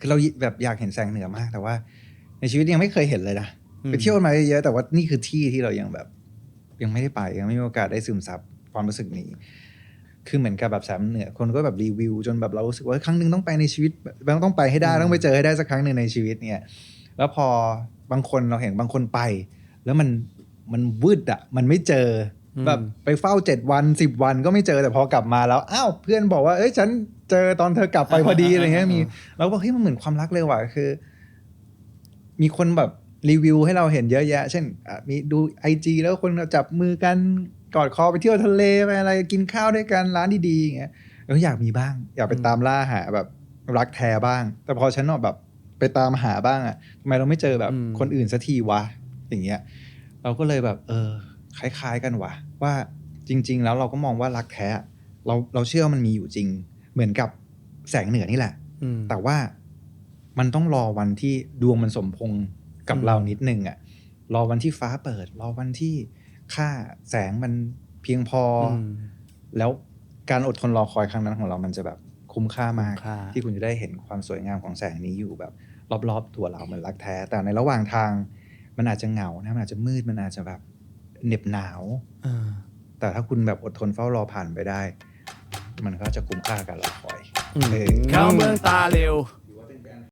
คือเราแบบอยากเห็นแสงเหนือมาก แต่ว่า ในชีวิตยังไม่เคยเห็นเลยนะอืมไปเที่ยวมาเยอะๆแต่ว่านี่คือที่ที่เรายังแบบ ยังไม่ได้ไปยังไม่มีโอกาสได้ซึมซับความรู้สึกนี้ คือเหมือนกับแบบแสงเหนือ คนก็แบบรีวิว จนแบบเรารู้สึกว่าครั้งหนึ่งต้องไปในชีวิตแบบต้องไปให้ได้ต้องไปเจอให้ได้สักครั้งหนึ่งในชีวิตเนี่ย แล้วพอบางคนเราเห็นบางคนไป แล้วมันมันวืดอะมันไม่เจออมแบบไปเฝ้าเจ็ดวันสิบวันก็ไม่เจอแต่พอกลับมาแล้วอ้าวเพื่อนบอกว่าเอ้ยฉัน เจอตอนเธอกลับไปพอดีอะไรเงี้ยมีเราก็บอกเฮ้ยมันเหมือนความรักเลยว่ะคือ มีคนแบบรีวิวให้เราเห็นเยอะแยะ เช่นอะมีดูไอจีแล้วคนจับมือกันกอดคอไปเที่ยวทะเลไปอะไรกินข้าวด้วยกันร้านดีๆอย่างเงี้ยเราอยากมีบ้าง อยากไปตามล่าหาแบบรักแท้บ้าง แต่พอฉันแบบไปตามหาบ้างอะทำไมเราไม่เจอแบบอืมคนอื่นสักทีวะอย่างเงี้ย เราก็เลยแบบ เออ คล้าย ๆ กันว่ะว่าจริง ๆ แล้วเราก็มองว่ารักแท้อะเราเราเชื่อว่ามันมีอยู่จริง เหมือนกับแสงเหนือนี่แหละอืมแต่ว่ามันต้องรอวันที่ดวงมันสมพงษ์กับอืมเรานิดนึงอะ่ะ รอวันที่ฟ้าเปิด รอวันที่ค่าแสงมันเพียงพออมแล้วการอดทนรอคอยครั้งนั้นของเรามันจะแบบคุ้มค่ามากคุ้มค่าที่คุณจะได้เห็นความสวยงามของแสงนี้อยู่แบบ รอบๆ ตัวเราเหมือนรักแท้ แต่ในระหว่างทางมันอาจจะเหงานะมันอาจจะมืดมันอาจจะแบบเหน็บหนาวเออแต่ถ้าคุณแบบอดทนเฝ้ารอผ่านไปได้ มันก็จะคุ้มค่ากับการรอคอยอืมเออเข้าเมืองตาเร็ว